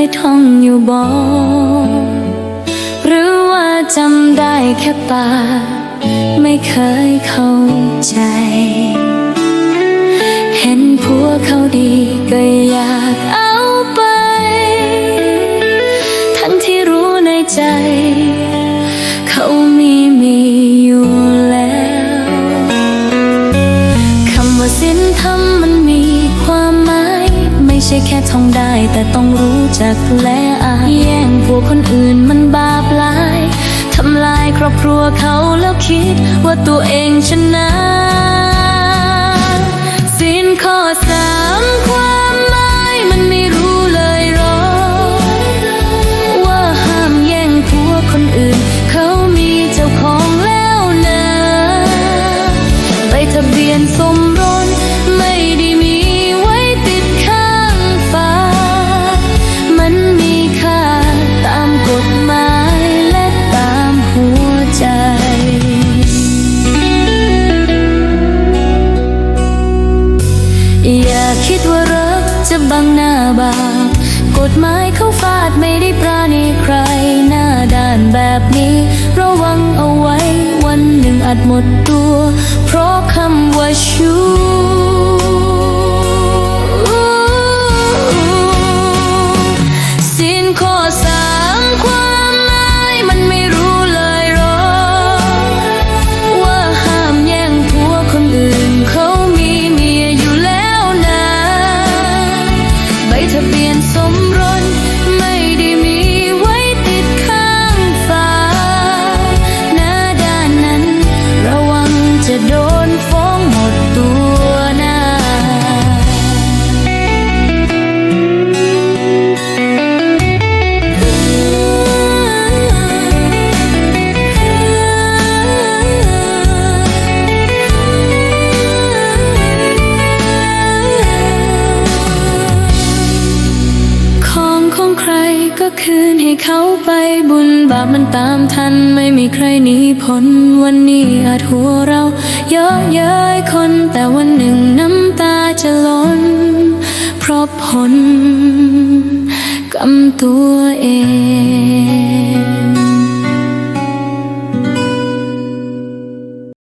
ยท่องอยู่บ่หรือว่าจำได้แค่ปากไม่เคยเข้าใจ เห็นผัวเขาดีก็อยากเอาไป ทั้งที่รู้ในใจ แค่ท่องได้แต่ต้องรู้จักและอายแย่งผัวคนอื่นมันบาปหลายทำลายครอบครัวเขาแล้วคิดว่าตัวเองชนะศีลข้อสามความหมายมันไม่รู้เลยหรอ ว่าห้ามแย่งผัวคนอื่น เขามีเจ้าของแล้วนะใบทะเบียนสมรส อย่าคิดว่ารักจะบังหน้าบางกฎหมายเขาฟาดไม่ได้ปราณีใคร หน้าด้านแบบนี้ ระวังเอาไว้วันหนึ่งอาจหมดตัว เพราะคำว่าชู้ ใบท รก็คืนให้เขาไปบุญบาปมันตามทันไม่มีใครหนีพ้นวันนี้อาจหัวเราเยอะเย้ยคนแต่วันหนึ่งน้ำตาจะล้น เพราะผลกำตัวเอง